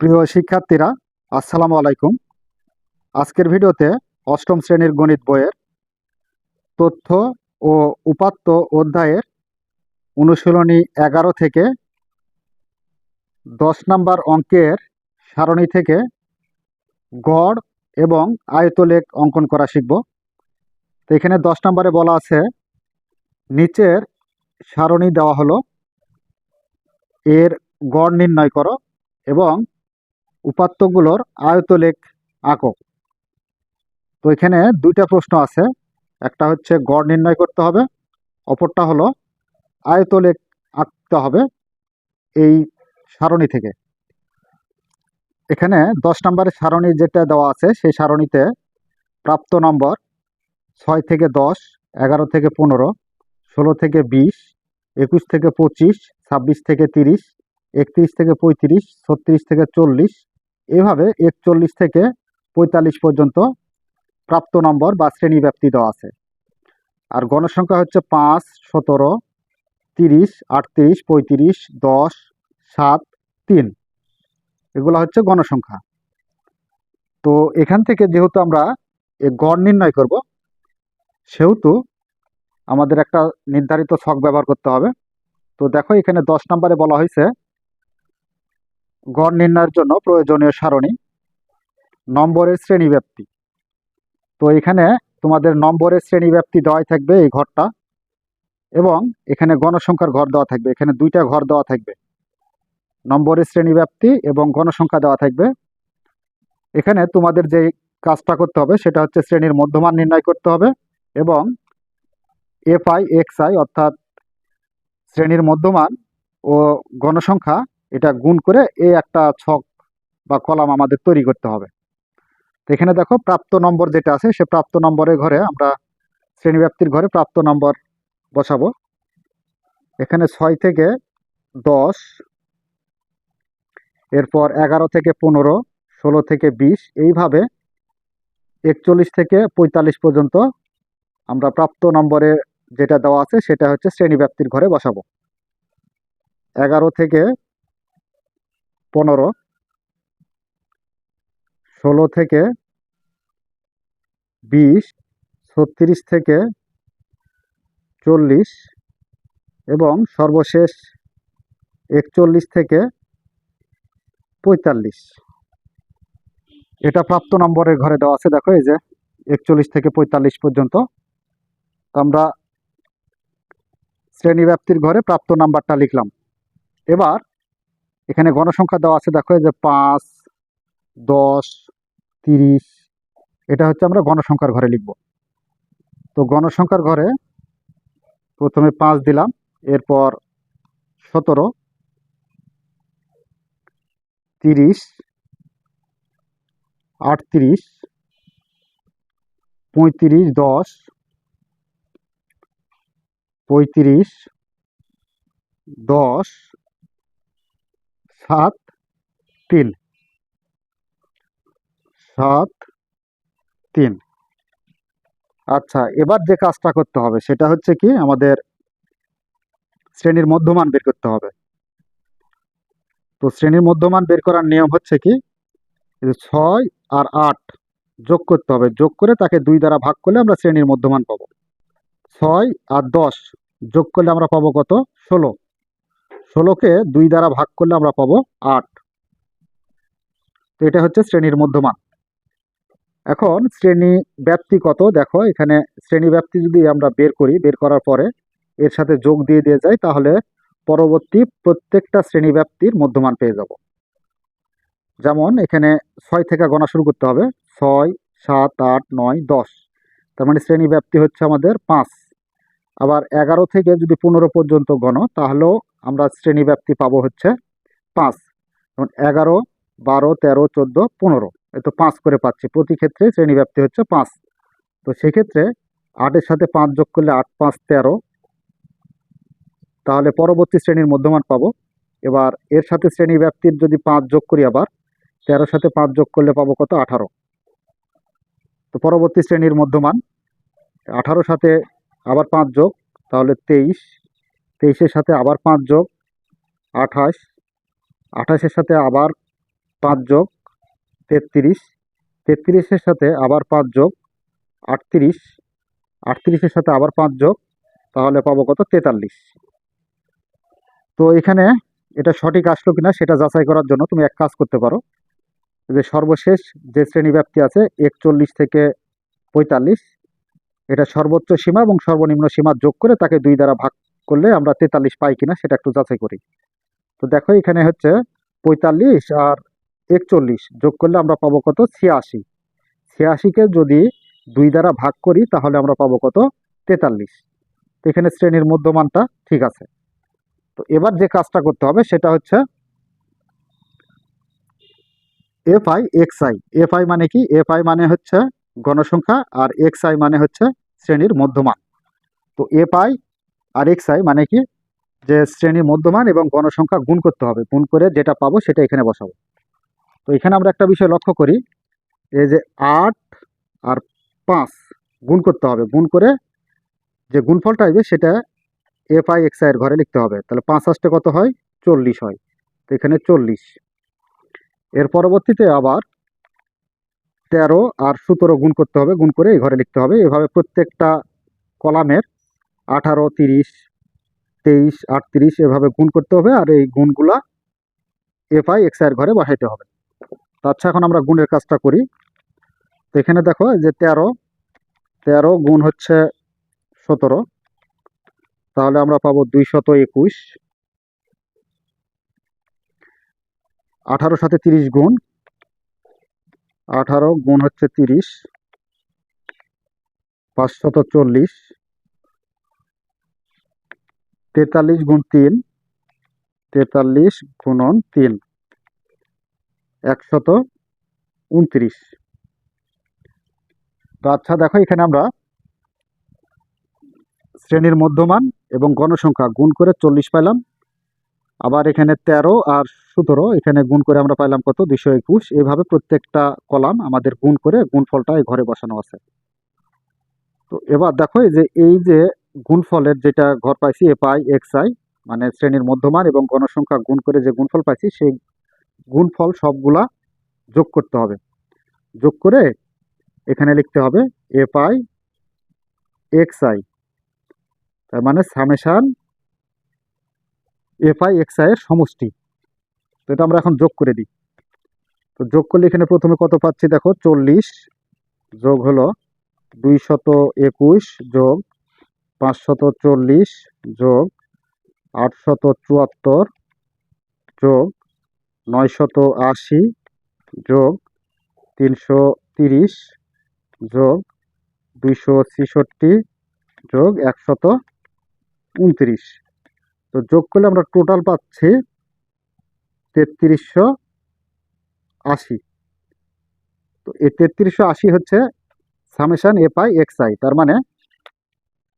প্রিয় শিক্ষার্থীরা, আসসালামু আলাইকুম। আজকের ভিডিওতে অষ্টম শ্রেণির গণিত বইয়ের তথ্য ও উপাত্ত অধ্যায়ের অনুশীলনী এগারো থেকে দশ নাম্বার অঙ্কের সারণী থেকে গড় এবং আয়তলেখ অঙ্কন করা শিখব। তো এখানে দশ নম্বরে বলা আছে, নিচের সারণী দেওয়া হলো, এর গড় নির্ণয় করো এবং উপাত্তগুলোর আয়তলেখ আঁকো। তো এখানে দুইটা প্রশ্ন আছে। একটা হচ্ছে গড় নির্ণয় করতে হবে, অপরটা হলো আয়তলেখ আঁকতে হবে এই সারণী থেকে। এখানে দশ নম্বরের সারণী যেটা দেওয়া আছে, সেই সারণীতে প্রাপ্ত নম্বর ছয় থেকে দশ, এগারো থেকে পনেরো, ষোলো থেকে বিশ, একুশ থেকে পঁচিশ, ছাব্বিশ থেকে তিরিশ, একত্রিশ থেকে পঁয়ত্রিশ, ছত্রিশ থেকে চল্লিশ এভাবে একচল্লিশ থেকে পঁয়তাল্লিশ পর্যন্ত প্রাপ্ত নম্বর বা শ্রেণি ব্যাপ্তি দেওয়া আছে। আর গণসংখ্যা হচ্ছে পাঁচ, সতেরো, তিরিশ, আটত্রিশ, পঁয়ত্রিশ, দশ, সাত, তিন। এগুলো হচ্ছে গণসংখ্যা। তো এখান থেকে যেহেতু আমরা এ গড় নির্ণয় করব, সেহেতু আমাদের একটা নির্ধারিত ছক ব্যবহার করতে হবে। তো দেখো এখানে দশ নম্বরে বলা হয়েছে গড় নির্ণয়ের জন্য প্রয়োজনীয় সারণী। নম্বরের শ্রেণীব্যাপ্তি তো এখানে তোমাদের নম্বরের শ্রেণীব্যাপ্তি দেওয়াই থাকবে এই ঘরটা এবং এখানে গণসংখ্যার ঘর দেওয়া থাকবে। এখানে দুইটা ঘর দেওয়া থাকবে। নম্বরের শ্রেণীব্যাপ্তি এবং গণসংখ্যা দেওয়া থাকবে। এখানে তোমাদের যে কাজটা করতে হবে সেটা হচ্ছে শ্রেণির মধ্যমান নির্ণয় করতে হবে এবং এফ আই এক্স আই অর্থাৎ শ্রেণির মধ্যমান ও গণসংখ্যা এটা গুণ করে এই একটা ছক বা কলাম আমাদের তৈরি করতে হবে। তো এখানে দেখো প্রাপ্ত নম্বর যেটা আছে, সে প্রাপ্ত নম্বরের ঘরে আমরা শ্রেণীব্যাপ্তির ঘরে প্রাপ্ত নম্বর বসাবো। এখানে ছয় থেকে দশ, এরপর এগারো থেকে পনেরো, ষোলো থেকে বিশ, এইভাবে একচল্লিশ থেকে পঁয়তাল্লিশ পর্যন্ত আমরা প্রাপ্ত নম্বরে যেটা দেওয়া আছে সেটা হচ্ছে শ্রেণীব্যাপ্তির ঘরে বসাবো। এগারো থেকে পনেরো, ষোলো থেকে বিশ, ছত্রিশ থেকে চল্লিশ এবং সর্বশেষ একচল্লিশ থেকে পঁয়তাল্লিশ। এটা প্রাপ্ত নম্বরের ঘরে দেওয়া আছে, দেখো এই যে একচল্লিশ থেকে পঁয়তাল্লিশ পর্যন্ত। তো আমরা শ্রেণীব্যাপ্তির ঘরে প্রাপ্ত নাম্বারটা লিখলাম। এবার এখানে গণসংখ্যা দেওয়া আছে, দেখো যে পাঁচ, দশ, তিরিশ, এটা হচ্ছে আমরা গণসংখ্যার ঘরে লিখব। তো গণসংখ্যার ঘরে প্রথমে পাঁচ দিলাম, এরপর সতেরো, তিরিশ, আটত্রিশ, পঁয়ত্রিশ, দশ পঁয়ত্রিশ, দশ সাত তিন। সাত তিন। আচ্ছা এবার যে কাজটা করতে হবে, সেটা হচ্ছে কি, আমাদের শ্রেণির মধ্যমান বের করতে হবে। তো শ্রেণির মধ্যমান বের করার নিয়ম হচ্ছে কি ছয় আর আট যোগ করতে হবে। যোগ করে তাকে দুই দ্বারা ভাগ করলে আমরা শ্রেণির মধ্যমান পাবো। ছয় আর দশ যোগ করলে আমরা পাবো কত? ষোলো। ষোলোকে দুই দ্বারা ভাগ করলে আমরা পাবো আট। তো এটা হচ্ছে শ্রেণির মধ্যমান। এখন শ্রেণি ব্যাপ্তি কত? দেখো, এখানে শ্রেণি ব্যাপ্তি যদি আমরা বের করি, বের করার পরে এর সাথে যোগ দিয়ে দিয়ে যাই, তাহলে পরবর্তী প্রত্যেকটা শ্রেণি ব্যাপ্তির মধ্যমান পেয়ে যাব। যেমন এখানে ছয় থেকে গণা শুরু করতে হবে। ছয়, সাত, আট, নয়, দশ। তার মানে শ্রেণি ব্যাপ্তি হচ্ছে আমাদের পাঁচ। আবার এগারো থেকে যদি পনেরো পর্যন্ত গণ, তাহলেও আমরা শ্রেণি ব্যাপ্তি পাবো হচ্ছে পাঁচ। যেমন এগারো, বারো, তেরো, চোদ্দ, পনেরো। এই তো পাঁচ করে পাচ্ছি। প্রতি ক্ষেত্রে শ্রেণি ব্যাপ্তি হচ্ছে পাঁচ। তো সেক্ষেত্রে আটের সাথে পাঁচ যোগ করলে আট, পাঁচ, তেরো। তাহলে পরবর্তী শ্রেণির মধ্যমান পাবো। এবার এর সাথে শ্রেণি ব্যাপ্তির যদি পাঁচ যোগ করি আবার, তেরোর সাথে পাঁচ যোগ করলে পাবো কত? আঠারো। তো পরবর্তী শ্রেণির মধ্যমান। আঠারো সাথে আবার পাঁচ যোগ, তাহলে তেইশ। তেইশের সাথে আবার পাঁচ যোগ, আঠাশ। আঠাশের সাথে আবার পাঁচ যোগ, তেত্রিশ। তেত্রিশের সাথে আবার পাঁচ যোগ, আটত্রিশ। আটত্রিশের সাথে আবার পাঁচ যোগ, তাহলে পাবো কত? তেতাল্লিশ। তো এখানে এটা সঠিক আসলো কিনা সেটা যাচাই করার জন্য তুমি এক কাজ করতে পারো। যে সর্বশেষ যে শ্রেণি ব্যাপ্তি আছে, একচল্লিশ থেকে পঁয়তাল্লিশ এটা সর্বোচ্চ সীমা এবং সর্বনিম্ন সীমা যোগ করে তাকে দুই দ্বারা ভাগ করলে আমরা তেতাল্লিশ পাই কিনা সেটা একটু যাচাই করি। তো দেখো এখানে হচ্ছে পঁয়তাল্লিশ আর একচল্লিশ যোগ করলে আমরা পাবো কত? ছিয়াশি। ছিয়াশিকে যদি দুই দ্বারা ভাগ করি তাহলে আমরা পাবো কত? তেতাল্লিশ। এখানে শ্রেণির মধ্যমানটা ঠিক আছে। তো এবার যে কাজটা করতে হবে সেটা হচ্ছে F I X I. F I মানে কি? এফ আই মানে হচ্ছে গণসংখ্যা আর এক্স আই মানে হচ্ছে শ্রেণির মধ্যমান। তো এফ আই আর এক্স আই মানে কি? যে শ্রেণির মধ্যমান এবং গণসংখ্যা গুণ করতে হবে। গুণ করে যেটা পাবো সেটা এখানে বসাবো। তো এখানে আমরা একটা বিষয় লক্ষ্য করি। এই যে আট আর পাঁচ গুণ করতে হবে। গুণ করে যে গুণফলটা আসবে সেটা এফ আই এক্স আই এর ঘরে লিখতে হবে। তাহলে পাঁচ আসতে কত হয়? চল্লিশ হয়। তো এখানে চল্লিশ। এর পরবর্তীতে আবার তেরো আর সতেরো গুণ করতে হবে, গুণ করে এই ঘরে লিখতে হবে। এভাবে প্রত্যেকটা কলামের আঠারো, তিরিশ, তেইশ, আটত্রিশ এভাবে গুণ করতে হবে আর এই গুণগুলা এফ আই এক্স ঘরে বসাইতে হবে। আচ্ছা এখন আমরা গুণের কাজটা করি। তো এখানে দেখো যে তেরো তেরো গুণ হচ্ছে সতেরো। তাহলে আমরা পাবো দুইশত একুশ। আঠারো সাথে তিরিশ গুণ আঠারো গুণ হচ্ছে তিরিশ, পাঁচশত চল্লিশ, তেতাল্লিশ গুণ তিন, তেতাল্লিশ গুণন তিন, একশত উনত্রিশ। তো আচ্ছা দেখো এখানে আমরা শ্রেণির মধ্যমান এবং গণসংখ্যা গুণ করে চল্লিশ পাইলাম। আবার এখানে তেরো আর সতেরো, এখানে গুণ করে আমরা পাইলাম কত? দুশো একুশ। এইভাবে প্রত্যেকটা কলাম আমাদের গুণ করে গুণফলটা এই ঘরে বসানো আছে। তো এবার দেখো যে, এই যে গুণফলের যেটা ঘর পাইছি এফ আই এক্স আই মানে শ্রেণির মধ্যমান এবং গণসংখ্যা গুণ করে যে গুণফল পাইছি, সেই গুণফল সবগুলা যোগ করতে হবে। যোগ করে এখানে লিখতে হবে এফ আই এক্স আই। তার মানে summation F I X I এর সমষ্টি। তো এটা আমরা এখন যোগ করে দিই। তো যোগ করলে এখানে প্রথমে কত পাচ্ছি দেখো? চল্লিশ যোগ হলো দুইশত একুশ যোগ পাঁচশত চল্লিশ যোগ আটশত চুয়াত্তর যোগ নয়শত আশি যোগ তিনশো তিরিশ যোগ দুইশো ছেষট্টি যোগ একশত উনত্রিশ। তো যোগ করলে আমরা টোটাল পাচ্ছি তেত্রিশশো আশি। তো এই তেত্রিশশো আশি হচ্ছে summation F I X I তার মানে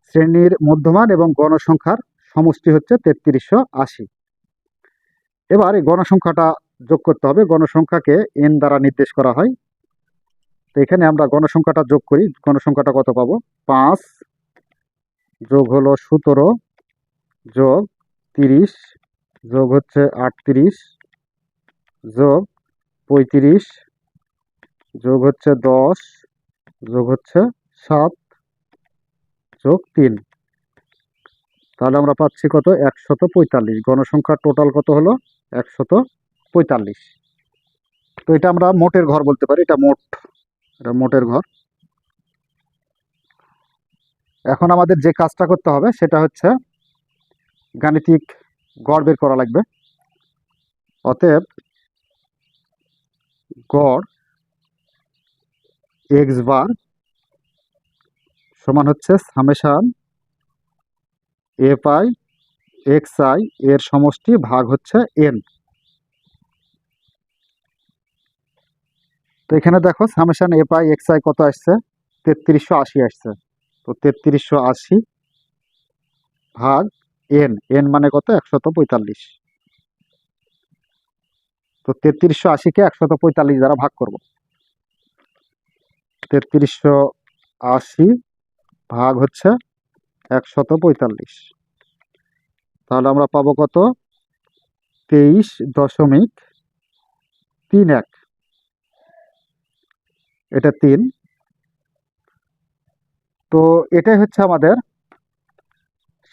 শ্রেণির মধ্যমান এবং গণসংখ্যার সমষ্টি হচ্ছে তেত্রিশশো আশি। এবার এই গণসংখ্যাটা যোগ করতে হবে, গণসংখ্যাকে এন দ্বারা নির্দেশ করা হয়। তো এখানে আমরা গণসংখ্যাটা যোগ করি, গণসংখ্যাটা কত পাবো? পাঁচ যোগ হলো সতেরো যোগ তিরিশ যোগ হচ্ছে আটত্রিশ, যোগ পঁয়ত্রিশ, যোগ হচ্ছে দশ, যোগ হচ্ছে সাত, যোগ তিন। তাহলে আমরা পাচ্ছি কত? একশত পঁয়তাল্লিশ। গণসংখ্যার টোটাল কত হলো? একশত পঁয়তাল্লিশ। তো এটা আমরা মোটের ঘর বলতে পারি। এটা মোট। এটা মোটের ঘর। এখন আমাদের যে কাজটা করতে হবে, সেটা হচ্ছে গাণিতিক গড় বের করা লাগবে। অতএব গড় এক্স বার সমান হচ্ছে summation F I X I এর সমষ্টি ভাগ হচ্ছে এন। তো এখানে দেখো summation F I X I কত আসছে? তেত্রিশশো আশি আসছে। তো তেত্রিশশো আশি ভাগ এন এন মানে কত? একশত পঁয়তাল্লিশ। তো তেত্রিশশো আশিকে একশত পঁয়তাল্লিশ দ্বারা ভাগ করব। তেত্রিশশো আশি ভাগ হচ্ছে একশত পঁয়তাল্লিশ। তাহলে আমরা পাবো কত? তেইশ দশমিক তিন এক। এটা তিন। তো এটাই হচ্ছে আমাদের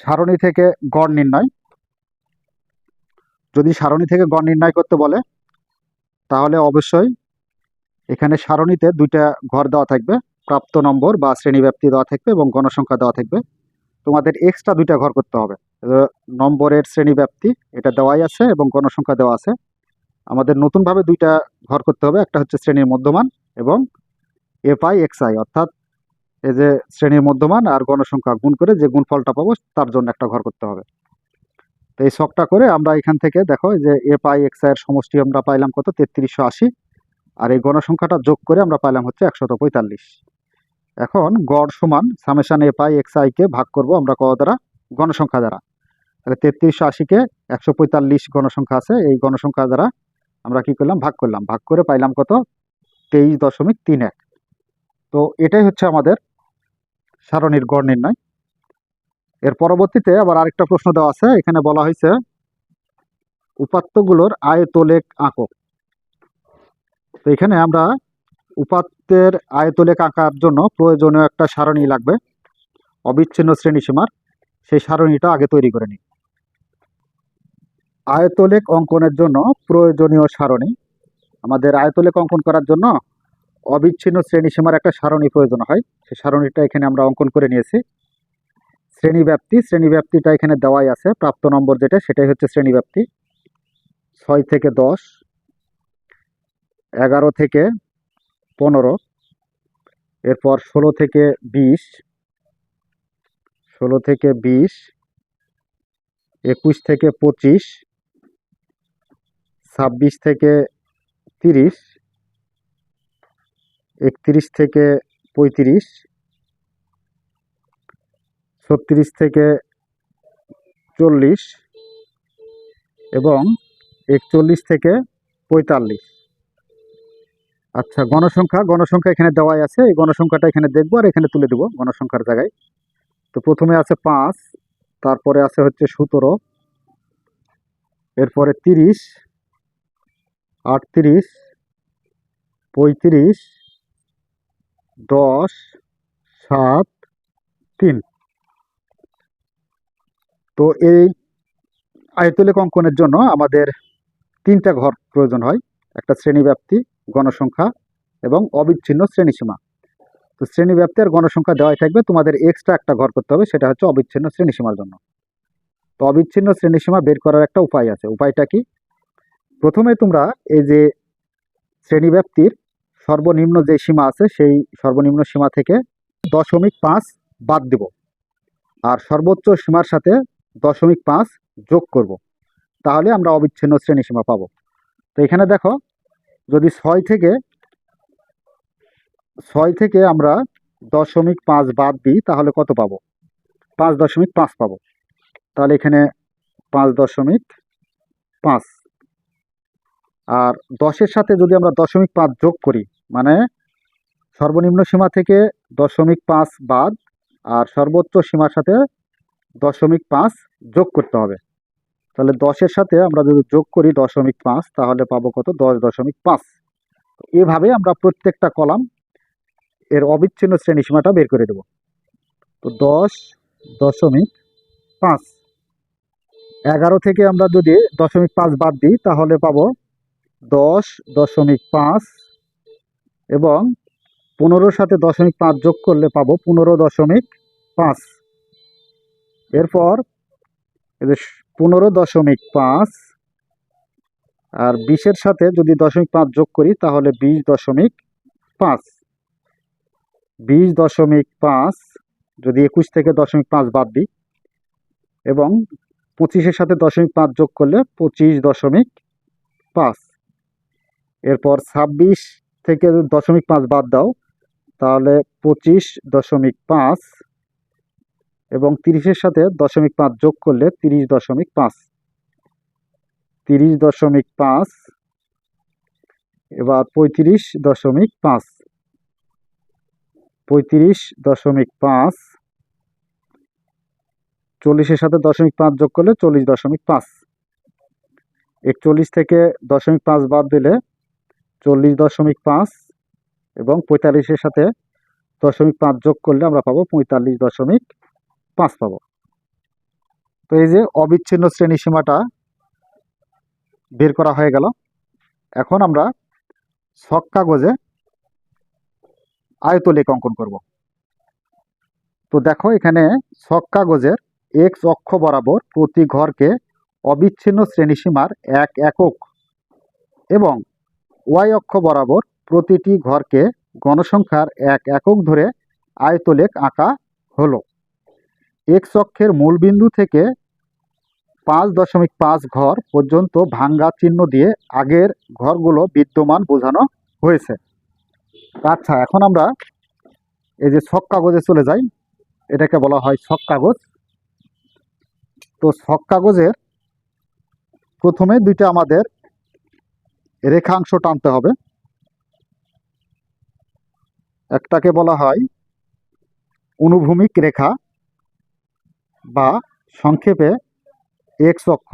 সারণী থেকে গড় নির্ণয়। যদি সারণী থেকে গড় নির্ণয় করতে বলে, তাহলে অবশ্যই এখানে সারণীতে দুইটা ঘর দেওয়া থাকবে। প্রাপ্ত নম্বর বা শ্রেণীব্যাপ্তি দেওয়া থাকবে এবং গণসংখ্যা দেওয়া থাকবে। তোমাদের এক্সট্রা দুইটা ঘর করতে হবে। নম্বরের শ্রেণীব্যাপ্তি, এটা দেওয়াই আছে এবং গণসংখ্যা দেওয়া আছে। আমাদের নতুনভাবে দুইটা ঘর করতে হবে। একটা হচ্ছে শ্রেণির মধ্যমান এবং এফ আই এক্স আই অর্থাৎ এই যে শ্রেণির মধ্যমান আর গণসংখ্যা গুণ করে যে গুণফলটা পাবো তার জন্য একটা ঘর করতে হবে। তো এই শখটা করে আমরা এখান থেকে দেখো যে এ পাই এক্সের সমষ্টি আমরা পাইলাম কত? তেত্রিশশো আশি। আর এই গণসংখ্যাটা যোগ করে আমরা পাইলাম হচ্ছে একশত পঁয়তাল্লিশ। এখন গড় সমান সামেশান এ পাই এক্স আইকে ভাগ করব আমরা ক দ্বারা? গণসংখ্যা দ্বারা। তাহলে তেত্রিশশো আশিকে একশো পঁয়তাল্লিশ গণসংখ্যা আছে, এই গণসংখ্যা দ্বারা আমরা কি করলাম? ভাগ করলাম। ভাগ করে পাইলাম কত? তেইশ দশমিক তিন এক। তো এটাই হচ্ছে আমাদের সারণীর গড় নির্ণয়। এর পরবর্তীতে আবার আরেকটা প্রশ্ন দেওয়া আছে। এখানে বলা হয়েছে, উপাত্তগুলোর আয়তলেখ আঁকো। তো এখানে আমরা উপাত্তের আয়তলেক আঁকার জন্য প্রয়োজনীয় একটা সারণী লাগবে। অবিচ্ছিন্ন শ্রেণীসীমার সেই সারণীটা আগে তৈরি করে নিই। আয়তলেক অঙ্কনের জন্য প্রয়োজনীয় সারণী। আমাদের আয়তলেক অঙ্কন করার জন্য অবিচ্ছিন্ন শ্রেণীসীমার একটা সারণী প্রয়োজন হয়। সেই সারণীটা এখানে আমরা অঙ্কন করে নিয়েছি। শ্রেণীব্যাপ্তি শ্রেণীব্যাপ্তিটা এখানে দেওয়াই আছে। প্রাপ্ত নম্বর যেটা, সেটাই হচ্ছে শ্রেণীব্যাপ্তি ছয় থেকে দশ, এগারো থেকে পনেরো, এরপর ষোলো থেকে বিশ, ষোলো থেকে বিশ, একুশ থেকে পঁচিশ, ছাব্বিশ থেকে তিরিশ একত্রিশ থেকে পঁয়ত্রিশ, ছত্রিশ থেকে চল্লিশ এবং একচল্লিশ থেকে পঁয়তাল্লিশ। আচ্ছা গণসংখ্যা গণসংখ্যা এখানে দেওয়াই আছে। এই গণসংখ্যাটা এখানে দেখব আর এখানে তুলে দেবো গণসংখ্যার জায়গায়। তো প্রথমে আছে পাঁচ, তারপরে আছে হচ্ছে সতেরো, এরপরে তিরিশ, আটত্রিশ, পঁয়ত্রিশ দশ, সাত, তিন। তো এই আয়তলেখ অঙ্কনের জন্য আমাদের তিনটা ঘর প্রয়োজন হয়। একটা শ্রেণীব্যাপ্তি, গণসংখ্যা এবং অবিচ্ছিন্ন শ্রেণীসীমা। তো শ্রেণীব্যাপ্তি আর গণসংখ্যা দেওয়াই থাকবে। তোমাদের এক্সট্রা একটা ঘর করতে হবে, সেটা হচ্ছে অবিচ্ছিন্ন শ্রেণীসীমার জন্য। তো অবিচ্ছিন্ন শ্রেণীসীমা বের করার একটা উপায় আছে। উপায়টা কি? প্রথমে তোমরা এই যে শ্রেণীব্যাপ্তির সর্বনিম্ন যে সীমা আছে, সেই সর্বনিম্ন সীমা থেকে দশমিক পাঁচ বাদ দেব। আর সর্বোচ্চ সীমার সাথে দশমিক পাঁচ যোগ করব। তাহলে আমরা অবিচ্ছিন্ন শ্রেণি সীমা পাব। তো এখানে দেখো, যদি ছয় থেকে ছয় থেকে আমরা দশমিক পাঁচ বাদ দিই, তাহলে কত পাবো? পাঁচ দশমিক পাঁচ পাবো। তাহলে এখানে পাঁচ দশমিক পাঁচ। আর দশের সাথে যদি আমরা দশমিক পাঁচ যোগ করি মানে সর্বনিম্ন সীমা থেকে দশমিক পাঁচ বাদ আর সর্বোচ্চ সীমার সাথে দশমিক পাঁচ যোগ করতে হবে। তাহলে দশের সাথে আমরা যদি যোগ করি দশমিক পাঁচ, তাহলে পাবো কত? দশ দশমিক পাঁচ। এভাবে আমরা প্রত্যেকটা কলাম এর অবিচ্ছিন্ন শ্রেণি সীমাটা বের করে দেব। তো দশ দশমিক পাঁচ। এগারো থেকে আমরা যদি দশমিক পাঁচ বাদ দিই, তাহলে পাবো দশ দশমিক পাঁচ এবং পনেরোর সাথে দশমিক পাঁচ যোগ করলে পাবো পনেরো দশমিক পাঁচ। এরপর পনেরো দশমিক পাঁচ আর বিশের সাথে যদি দশমিক পাঁচ যোগ করি তাহলে বিশ দশমিক পাঁচ। বিশ দশমিক পাঁচ যদি একুশ থেকে দশমিক পাঁচ বাদ দিই এবং পঁচিশের সাথে দশমিক পাঁচ যোগ করলে পঁচিশ দশমিক পাঁচ। এরপর ছাব্বিশ থেকে দশমিক পাঁচ বাদ দাও, তাহলে পঁচিশ দশমিক পাঁচ এবং তিরিশের সাথে দশমিক পাঁচ যোগ করলে তিরিশ দশমিক পাঁচ। তিরিশ দশমিক পাঁচ, এবার পঁয়ত্রিশ দশমিক পাঁচ। পঁয়ত্রিশ দশমিক পাঁচ, চল্লিশের সাথে দশমিক পাঁচ যোগ করলে চল্লিশ দশমিক পাঁচ। একচল্লিশ থেকে দশমিক পাঁচ বাদ দিলে চল্লিশ দশমিক পাঁচ এবং পঁয়তাল্লিশের সাথে দশমিক পাঁচ যোগ করলে আমরা পাবো পঁয়তাল্লিশ দশমিক পাঁচ পাবো। তো এই যে অবিচ্ছিন্ন শ্রেণি সীমাটা বের করা হয়ে গেল। এখন আমরা ছক কাগজে আয়তলেখ অঙ্কন করব। তো দেখো এখানে ছক কাগজের এক্স অক্ষ বরাবর প্রতি ঘরকে অবিচ্ছিন্ন শ্রেণীসীমার এক একক এবং ওয়াই অক্ষ বরাবর প্রতিটি ঘরকে গণসংখ্যার এক একক ধরে আয়তলেখ আঁকা হলো। এক্স অক্ষের মূল বিন্দু থেকে পাঁচ দশমিক পাঁচ ঘর পর্যন্ত ভাঙ্গা চিহ্ন দিয়ে আগের ঘরগুলো বিদ্যমান বোঝানো হয়েছে। আচ্ছা এখন আমরা এই যে ছক কাগজে চলে যাই। এটাকে বলা হয় ছক কাগজ। তো ছক কাগজের প্রথমে দুইটা আমাদের রেখাংশ টানতে হবে। একটাকে বলা হয় অনুভূমিক রেখা বা সংক্ষেপে এক্স অক্ষ।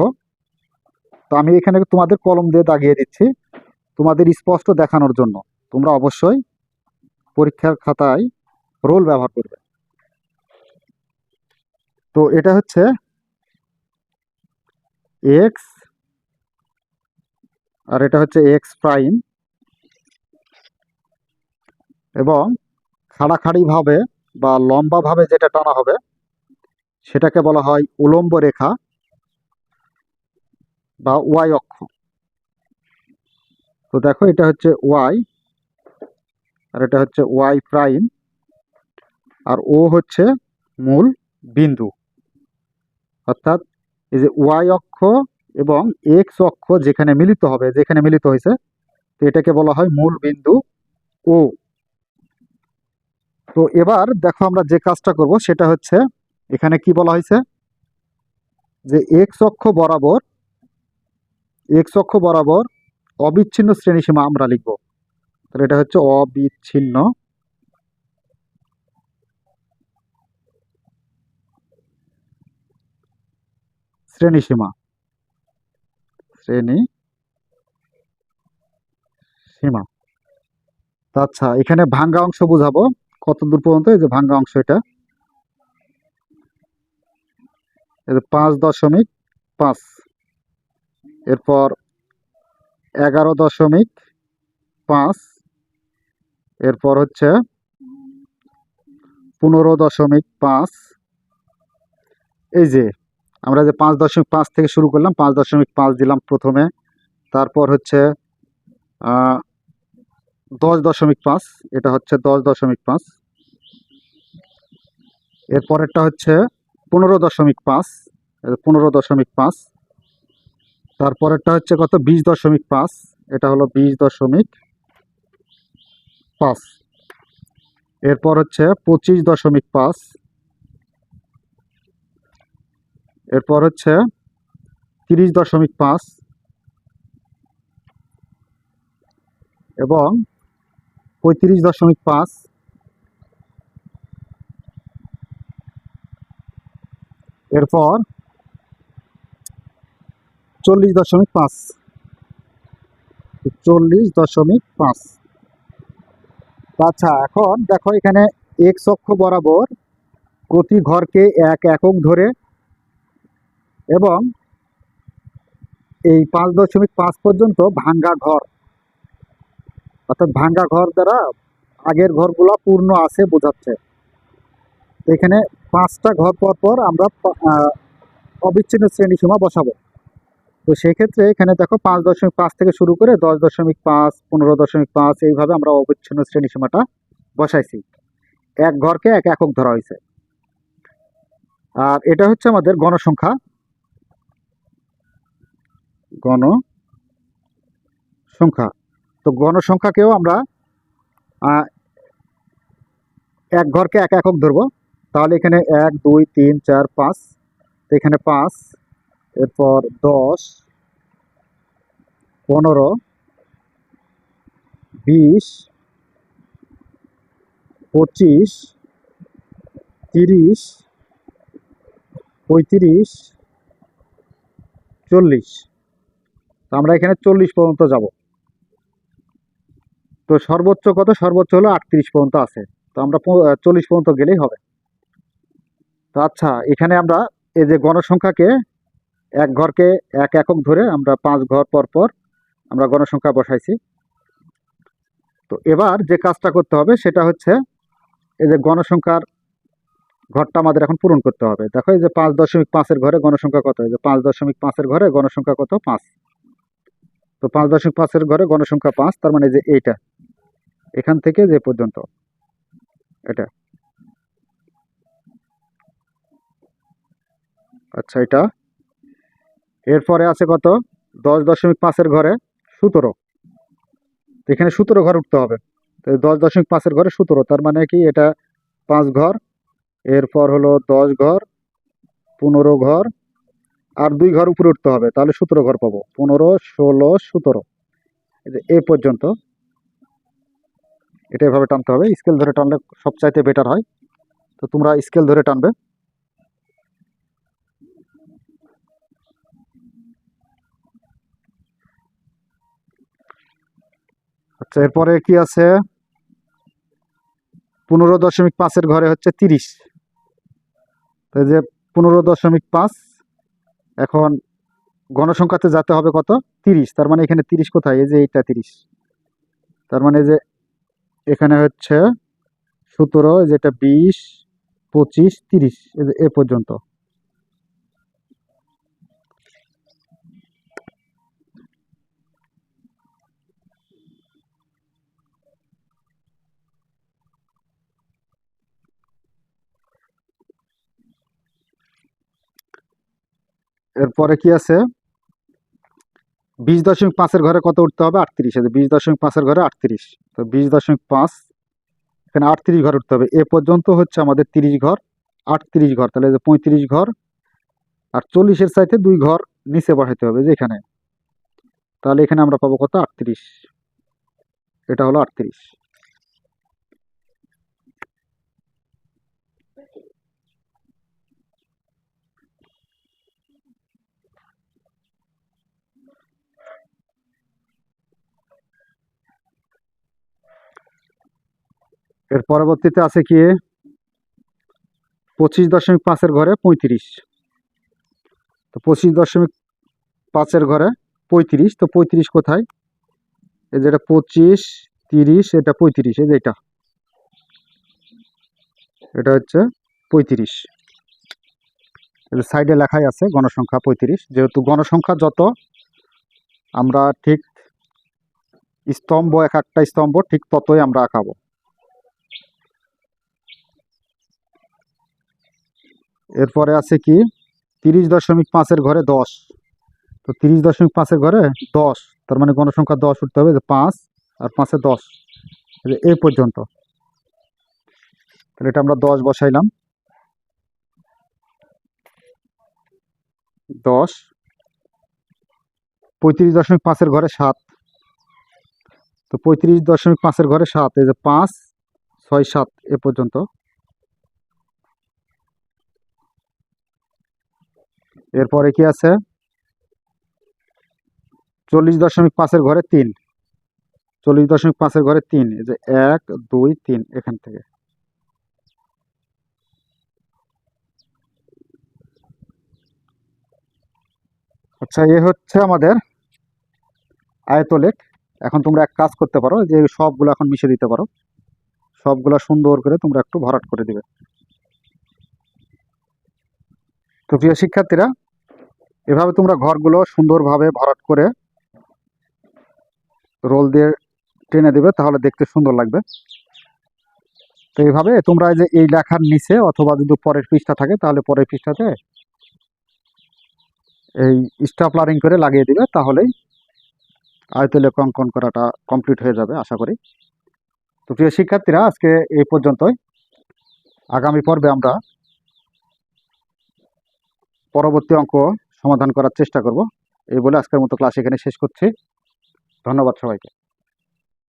তো আমি এখানে তোমাদের কলম দিয়ে দাগিয়ে দিচ্ছি তোমাদের স্পষ্ট দেখানোর জন্য। তোমরা অবশ্যই পরীক্ষার খাতায় রোল ব্যবহার করবে। তো এটা হচ্ছে এক্স আর এটা হচ্ছে এক্স প্রাইম এবং খাড়াখাড়িভাবে বা লম্বাভাবে যেটা টানা হবে, সেটাকে বলা হয় উলম্ব রেখা বা ওয়াই অক্ষ। তো দেখো এটা হচ্ছে ওয়াই আর এটা হচ্ছে ওয়াই প্রাইম আর ও হচ্ছে মূল বিন্দু। অর্থাৎ এই যে ওয়াই অক্ষ এবং এক্স অক্ষ যেখানে মিলিত হবে, যেখানে মিলিত হয়েছে, তো এটাকে বলা হয় মূল বিন্দু ও তো এবার দেখো আমরা যে কাজটা করব, সেটা হচ্ছে এখানে কি বলা হয়েছে? যে এক্স অক্ষ বরাবর এক্স অক্ষ বরাবর অবিচ্ছিন্ন শ্রেণীসীমা আমরা লিখব। তাহলে এটা হচ্ছে অবিচ্ছিন্ন। শ্রেণীসীমা। শ্রেণি সীমা। আচ্ছা এখানে ভাঙ্গা অংশ বুঝাবো। কত দূর পর্যন্ত? এই যে ভাঙ্গা অংশ এটা। পাঁচ দশমিক পাঁচ। এরপর এগারো দশমিক পাঁচ। এরপর হচ্ছে পনেরো দশমিক পাঁচ। এই যে আমরা যে পাঁচ দশমিক পাঁচ থেকে শুরু করলাম, পাঁচ দশমিক পাঁচ দিলাম প্রথমে। তারপর হচ্ছে দশ দশমিক পাঁচ, এটা হচ্ছে দশ দশমিক পাঁচ। এরপরেরটা হচ্ছে পনেরো দশমিক পাঁচ পনেরো দশমিক পাঁচ। তারপরেরটা হচ্ছে কত? বিশ দশমিক পাঁচ, এটা হলো বিশ দশমিক পাঁচ। এরপর হচ্ছে পঁচিশ দশমিক পাঁচ এরপর হচ্ছে তিরিশ দশমিক পাঁচ এবং পঁয়ত্রিশ দশমিক পাঁচ। এরপর চল্লিশ দশমিক পাঁচ। চল্লিশ দশমিক পাঁচ। আচ্ছা এখন দেখো এখানে এক অক্ষ বরাবর প্রতি ঘরকে এক একক ধরে এবং এই পাঁচ দশমিক পাঁচ পর্যন্ত ভাঙ্গা ঘর। অর্থাৎ ভাঙ্গা ঘর দ্বারা আগের ঘরগুলো পূর্ণ আছে বোঝাচ্ছে। এখানে পাঁচটা ঘর পর পর আমরা অবিচ্ছিন্ন শ্রেণি সীমা বসাবো। তো সেই ক্ষেত্রে এখানে দেখো পাঁচ দশমিক পাঁচ থেকে শুরু করে দশ দশমিক পাঁচ, পনেরো দশমিক পাঁচ, এইভাবে আমরা অবিচ্ছিন্ন শ্রেণি সীমাটা বসাইছি। এক ঘরকে এক একক ধরা হয়েছে। আর এটা হচ্ছে আমাদের গণসংখ্যা। গণ সংখ্যা। তো গণসংখ্যাকেও আমরা এক ঘরকে এক একক ধরবো। তাহলে এখানে এক, দুই, তিন, চার, পাঁচ। তো এখানে পাঁচ, এরপর দশ, পনেরো, বিশ, পঁচিশ, তিরিশ, পঁয়ত্রিশ, চল্লিশ। তো আমরা এখানে চল্লিশ পর্যন্ত যাব। তো সর্বোচ্চ কত? সর্বোচ্চ হলো আটত্রিশ পর্যন্ত আছে। তো আমরা চল্লিশ পর্যন্ত গেলেই হবে। তো আচ্ছা এখানে আমরা এই যে গণসংখ্যাকে এক ঘরকে এক একক ধরে আমরা পাঁচ ঘর পর পর আমরা গণসংখ্যা বসাইছি। তো এবার যে কাজটা করতে হবে সেটা হচ্ছে এই যে গণসংখ্যার ঘরটা আমাদের এখন পূরণ করতে হবে। দেখো এই যে পাঁচ দশমিক পাঁচের ঘরে গণসংখ্যা কত? এই যে পাঁচ দশমিক পাঁচের ঘরে গণসংখ্যা কত? পাঁচ। তো পাঁচ দশমিক পাঁচের ঘরে গণসংখ্যা পাঁচ, তার মানে যে এইটা, এখান থেকে যে পর্যন্ত, এটা। আচ্ছা এটা। এরপরে আছে কত? দশ দশমিক পাঁচের ঘরে সতেরো। এখানে সতেরো ঘর উঠতে হবে। তো দশ দশমিক পাঁচের ঘরে সতেরো, তার মানে কি? এটা পাঁচ ঘর, এরপর হলো দশ ঘর, পনেরো ঘর আর দুই ঘর উপরে উঠতে হবে, তাহলে সতেরো ঘর পাবো। পনেরো, ষোলো, সতেরো। এ পর্যন্ত। এটা এভাবে টানতে হবে, স্কেল ধরে টানলে সবচাইতে বেটার হয়। তো তোমরা স্কেল ধরে টানবে। আচ্ছা এরপরে কি আছে? পনেরো দশমিক পাঁচের ঘরে হচ্ছে তিরিশ। তো এই যে পনেরো দশমিক পাঁচ এখন গণসংখ্যাতে যাতে হবে কত? তিরিশ। তার মানে এখানে তিরিশ কোথায়? এই যে এইটা তিরিশ। তার মানে যে এখানে হচ্ছে সতেরো যেটা বিশ, পঁচিশ, তিরিশ এ পর্যন্ত। এরপরে কি আছে? বিশ দশমিক পাঁচের ঘরে কত উঠতে হবে? আটত্রিশ। আছে বিশ দশমিক পাঁচের ঘরে আটত্রিশ। তো বিশ দশমিক পাঁচ, এখানে আটত্রিশ ঘর উঠতে হবে। এ পর্যন্ত হচ্ছে আমাদের তিরিশ ঘর, আটত্রিশ ঘর। তাহলে পঁয়ত্রিশ ঘর আর চল্লিশের চাইতে দুই ঘর নিচে বসাইতে হবে যে এখানে। তাহলে এখানে আমরা পাবো কত? আটত্রিশ। এটা হলো আটত্রিশ। এর পরবর্তীতে আছে কি? পঁচিশ দশমিক পাঁচের ঘরে পঁয়ত্রিশ। তো পঁচিশ দশমিক পাঁচের ঘরে পঁয়ত্রিশ, তো পঁয়ত্রিশ কোথায়? এই যেটা পঁচিশ, তিরিশ, এটা পঁয়ত্রিশ, এই যে এটা। এটা হচ্ছে পঁয়ত্রিশ। সাইডে লেখাই আছে গণসংখ্যা পঁয়ত্রিশ। যেহেতু গণসংখ্যা যত, আমরা ঠিক স্তম্ভ, এক একটা স্তম্ভ ঠিক ততই আমরা আঁকাবো। এরপরে আছে কি? তিরিশ দশমিক পাঁচের ঘরে দশ। তো তিরিশ দশমিক পাঁচের ঘরে দশ, তার মানে গণসংখ্যা দশ উঠতে হবে, যে পাঁচ আর পাঁচে দশ। এই পর্যন্ত। তাহলে এটা আমরা দশ বসাইলাম। দশ। পঁয়ত্রিশ দশমিক পাঁচের ঘরে সাত। তো পঁয়ত্রিশ দশমিক পাঁচের ঘরে সাত, এই যে পাঁচ, ছয়, সাত এ পর্যন্ত। এরপরে কি আছে? চল্লিশ দশমিক পাঁচের ঘরে তিন। চল্লিশ দশমিক পাঁচের ঘরে তিন। এই যে এক, দুই, তিন এখান থেকে। আচ্ছা এ হচ্ছে আমাদের আয়তলেখ। এখন তোমরা এক কাজ করতে পারো, যে সবগুলো এখন মিশে দিতে পারো। সবগুলো সুন্দর করে তোমরা একটু ভরাট করে দিবে। তো প্রিয় শিক্ষার্থীরা এভাবে তোমরা ঘরগুলো সুন্দরভাবে ভরাট করে রোল দিয়ে টেনে দেবে, তাহলে দেখতে সুন্দর লাগবে। তো এইভাবে তোমরা যে এই লেখার নিচে অথবা যদি পরের পৃষ্ঠা থাকে, তাহলে পরের পৃষ্ঠাতে এই স্টাপলারিং করে লাগিয়ে দিবে, তাহলেই আয়তলেখ অঙ্কন করাটা কমপ্লিট হয়ে যাবে, আশা করি। তো প্রিয় শিক্ষার্থীরা, আজকে এই পর্যন্তই। আগামী পর্বে আমরা পরবর্তী অঙ্ক সমাধান করার চেষ্টা করব। এই বলে আজকের মতো ক্লাস এখানে শেষ করছি। ধন্যবাদ সবাইকে।